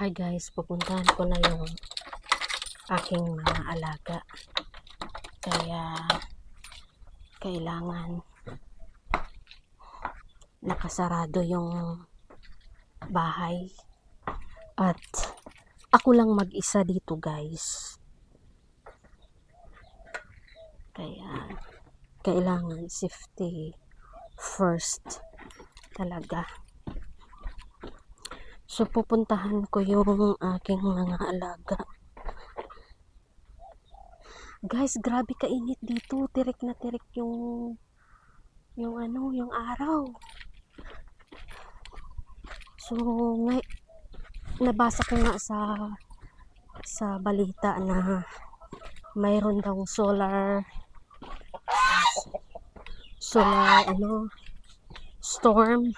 Hi guys, pupuntahan ko na yung aking mga alaga. Kaya kailangan nakasarado yung bahay. At ako lang mag-isa dito guys. Kaya kailangan safety first talaga. So, pupuntahan ko yung aking mga alaga. Guys, grabe kainit dito. Tirik na tirik yung yung ano, yung araw. So, ngay nabasa ko nga sa sa balita na mayroon daw solar solar ano storm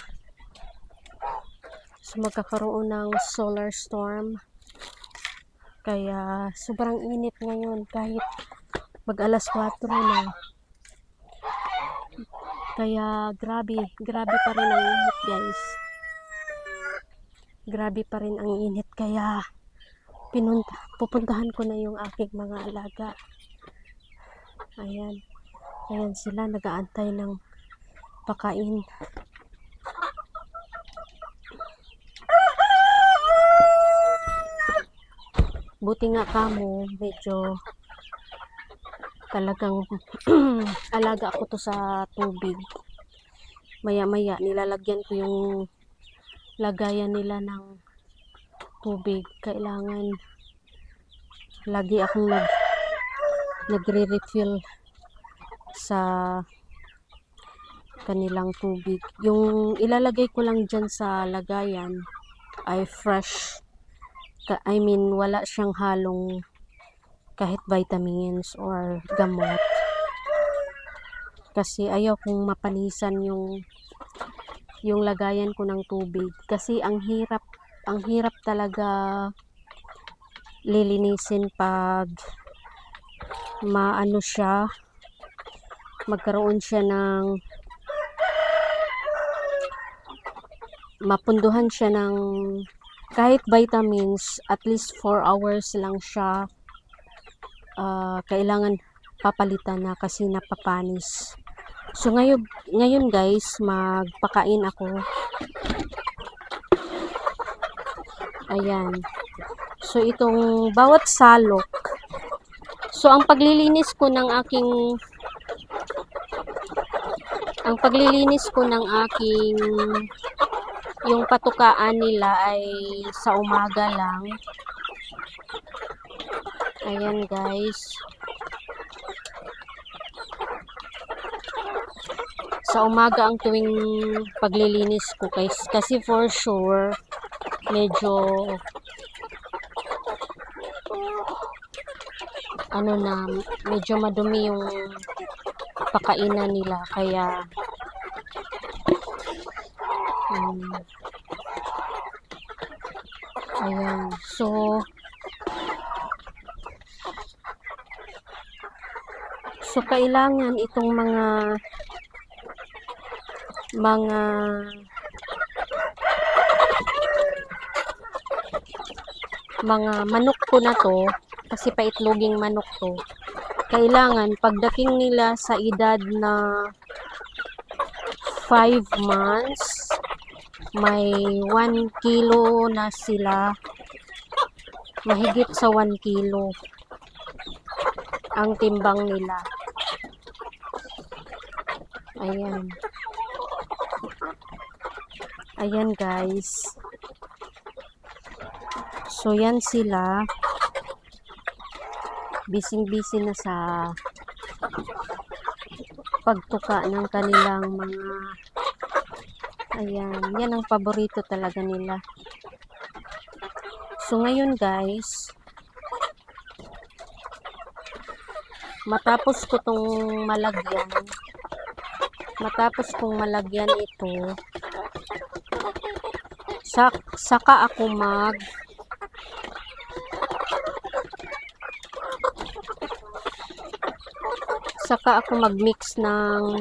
So, magkakaroon ng solar storm. Kaya, sobrang init ngayon kahit mag alas 4 na. Kaya, grabe. Grabe pa rin ang init, guys. Grabe pa rin ang init. Kaya, pinunta, pupuntahan ko na yung aking mga alaga. Ayan. Ayan sila, nagaantay ng pakain. Buti nga kamo medyo talagang alaga ako to sa tubig. Maya maya nilalagyan ko yung lagayan nila ng tubig. Kailangan lagi akong nag nagre-refill sa kanilang tubig. Yung ilalagay ko lang dyan sa lagayan ay fresh I mean, wala siyang halong kahit vitamins or gamot. Kasi ayaw kong mapanisan yung yung lagayan ko ng tubig. Kasi ang hirap, ang hirap talaga lilinisin pag maano siya, magkaroon siya ng mapunduhan siya ng kahit vitamins, at least 4 hours lang siya. ah, kailangan papalitan na kasi napapanis. So ngayon, ngayon guys, magpakain ako. Ayan. So itong bawat salok. So ang paglilinis ko ng aking ang paglilinis ko ng aking yung patukaan nila ay sa umaga lang. Ayan guys. Sa umaga ang tuwing paglilinis ko guys. Kasi for sure, medyo ano na, medyo madumi yung pakainan nila. Kaya Ayan. So, so kailangan itong mga mga mga manok ko na to kasi paitloging manok to kailangan pagdating nila sa edad na 5 months may 1 kilo na sila. Mahigit sa 1 kilo ang timbang nila. Ayan. Ayan guys. So yan sila. Bising busy na sa pagtuka ng kanilang mga Ayan, yan ang paborito talaga nila. So ngayon guys, matapos ko tong malagyan, matapos kong malagyan ito, sak saka ako mag saka ako mag-mix ng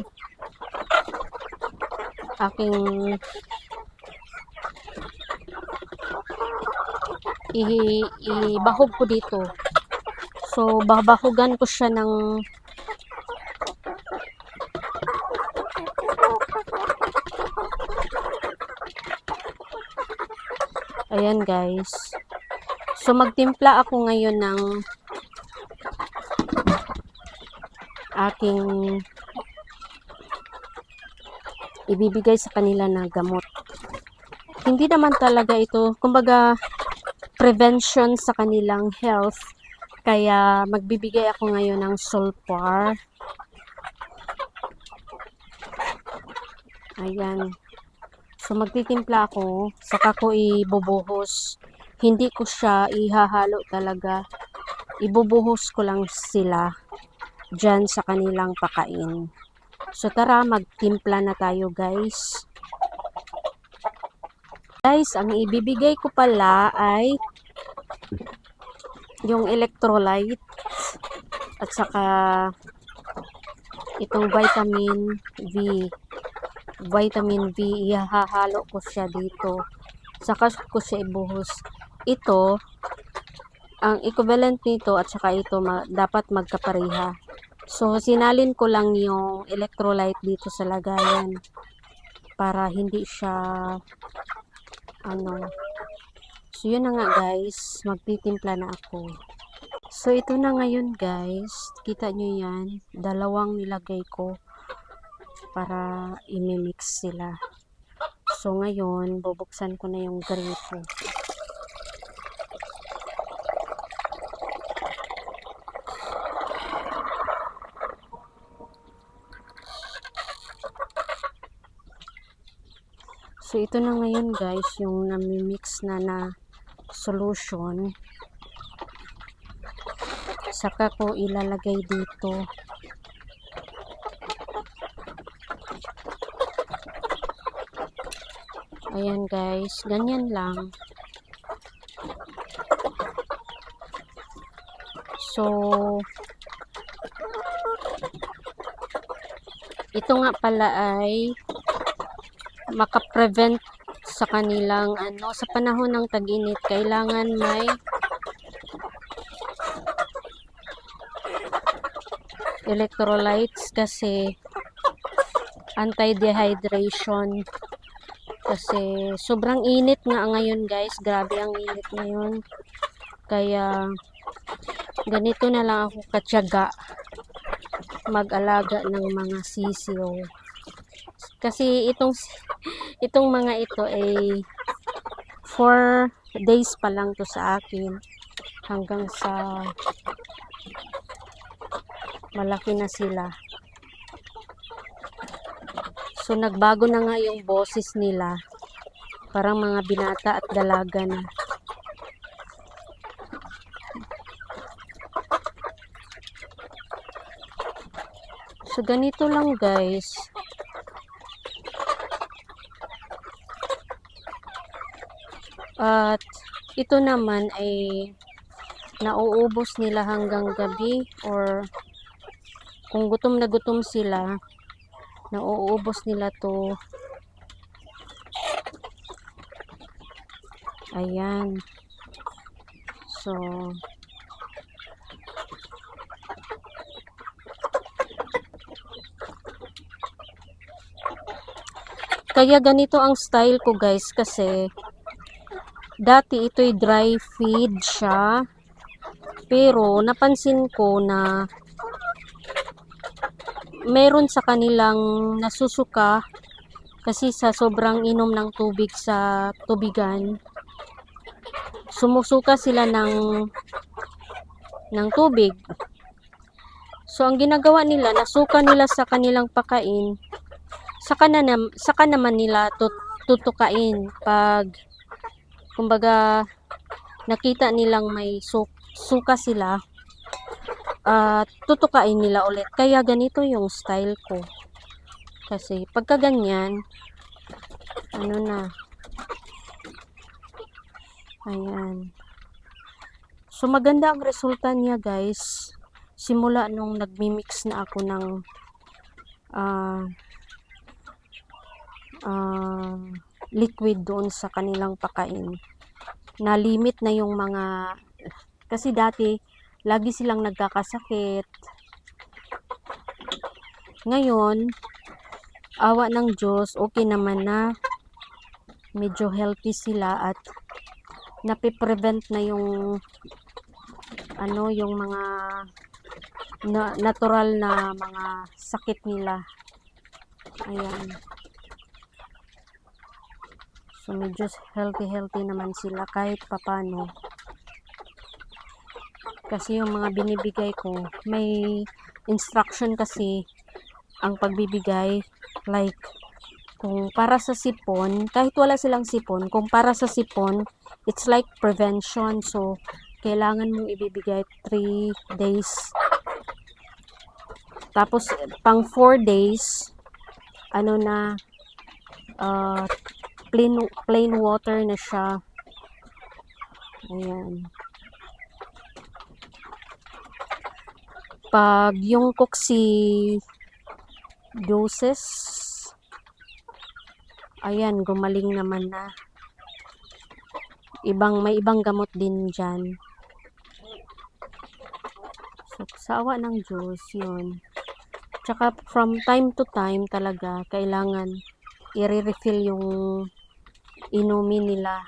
aking ibahog ko dito. So, babahugan ko siya ng Ayan guys. So magtimpla ako ngayon ng aking ibibigay sa kanila na gamot. Hindi naman talaga ito, kumbaga prevention sa kanilang health. Kaya magbibigay ako ngayon ng sulfur. Ayan. So, magtitimpla ako, saka ko ibubuhos. Hindi ko siya ihahalo talaga. Ibubuhos ko lang sila dyan sa kanilang pakain. So, tara, magtimpla na tayo, guys. Guys, ang ibibigay ko pala ay yung electrolyte at saka itong vitamin V vitamin V, ihahalo ko siya dito. Saka ko siya ibuhos. Ito, ang equivalent nito at saka ito ma- dapat magkapareha. So, sinalin ko lang yung electrolyte dito sa lagayan para hindi siya ano. So, yun na nga guys. Magtitimpla na ako. So, ito na ngayon guys. Kita nyo yan. Dalawang nilagay ko para imimix sila. So, ngayon, bubuksan ko na yung gripo. So, ito na ngayon guys, yung namimix na na solution. Saka ko ilalagay dito. Ayan guys, ganyan lang. So, ito nga pala ay makaprevent sa kanilang ano, sa panahon ng tag-init, kailangan may electrolytes kasi anti-dehydration. Kasi sobrang init nga ngayon guys. Grabe ang init ngayon. Kaya ganito na lang ako katyaga mag-alaga ng mga sisiyo kasi itong itong mga ito ay 4 days pa lang to sa akin hanggang sa malaki na sila So, nagbago na nga yung boses nila. Parang mga binata at dalaga na. So, ganito lang guys. At ito naman ay nauubos nila hanggang gabi or kung gutom na gutom sila, nauubos nila to. Ayan. So kaya ganito ang style ko guys kasi dati ito'y dry feed siya. Pero napansin ko na meron sa kanilang nasusuka kasi sa sobrang inom ng tubig sa tubigan sumusuka sila ng ng tubig. So ang ginagawa nila nasuka nila sa kanilang pakain. Saka, na, saka naman nila tut- tutukain pag kumbaga nakita nilang may su- suka sila at tutukain nila ulit. Kaya ganito yung style ko. Kasi pagka ganyan, ano na, ayan. So maganda ang resulta niya guys. Simula nung nagmi-mix na ako ng ah ah, liquid doon sa kanilang pakain. na limit na yung mga kasi dati lagi silang nagkakasakit. Ngayon, awa ng Diyos, okay naman na medyo healthy sila at napiprevent na yung ano yung mga na, natural na mga sakit nila. Ayan. So, medyo healthy-healthy naman sila kahit papano. Kasi yung mga binibigay ko, may instruction kasi ang pagbibigay. Like, kung para sa sipon, kahit wala silang sipon, kung para sa sipon, it's like prevention. So, kailangan mong ibibigay 3 days. Tapos, pang 4 days, ano na, uh, plain, plain water na siya. Ayan. Pag yung coxi doses, ayan, gumaling naman na. Ibang, may ibang gamot din dyan. So, sa awa ng Diyos, yun. Tsaka from time to time talaga, kailangan i-refill yung inumin nila.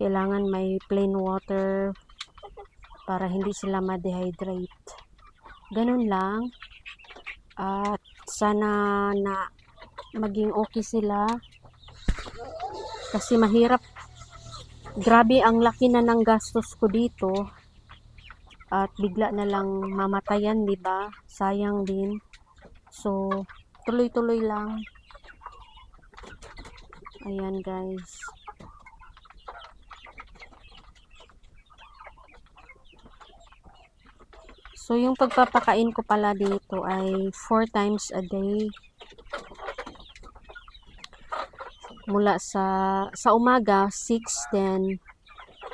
Kailangan may plain water para hindi sila ma-dehydrate. Ganun lang. At sana na maging okay sila. Kasi mahirap. Grabe ang laki na ng gastos ko dito. At bigla na lang mamatayan, 'di ba? Sayang din. So, tuloy-tuloy lang. Ayan, guys. So, yung pagpapakain ko pala dito ay 4 times a day. Mula sa sa umaga, 6, then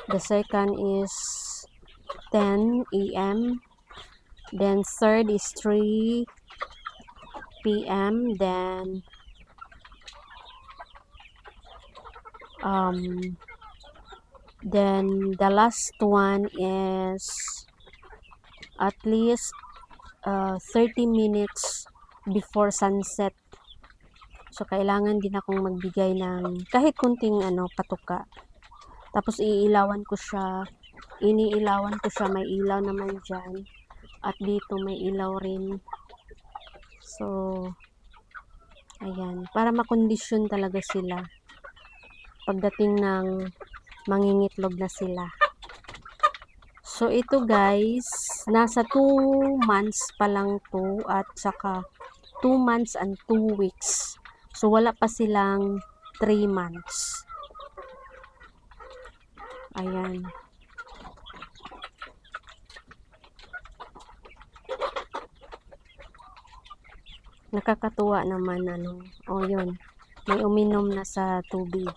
the second is 10 a.m. Then third is 3 p.m. Then um then the last one is at least uh, 30 minutes before sunset. So, kailangan din akong magbigay ng kahit kunting ano, patuka. Tapos, iilawan ko siya. Iniilawan ko siya. May ilaw naman dyan. At dito, may ilaw rin. So, ayan. Para makondisyon talaga sila. Pagdating ng mangingitlog na sila. So, ito guys, nasa 2 months pa lang to at saka 2 months and 2 weeks. So, wala pa silang 3 months. Ayan. Nakakatuwa naman, ano. O, yun. May uminom na sa tubig.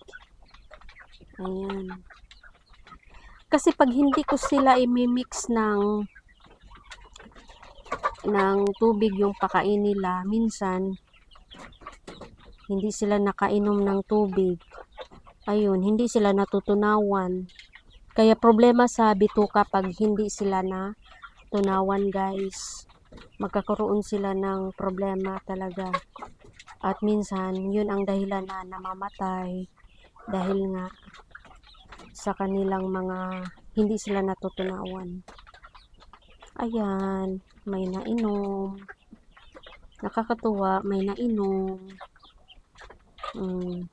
Ayan. Kasi pag hindi ko sila imimix ng ng tubig yung pakain nila, minsan hindi sila nakainom ng tubig. Ayun, hindi sila natutunawan. Kaya problema sa bituka pag hindi sila na tunawan, guys. Magkakaroon sila ng problema talaga. At minsan, yun ang dahilan na namamatay dahil nga sa kanilang mga hindi sila natutunawan. Ayan, may nainom. Nakakatuwa, may nainom. Mm.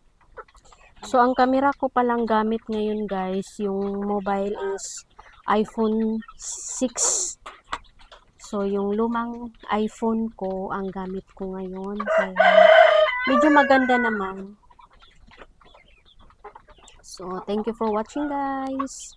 So, ang camera ko palang gamit ngayon guys, yung mobile is iPhone 6. So, yung lumang iPhone ko, ang gamit ko ngayon. Kaya, medyo maganda naman. So, thank you for watching guys.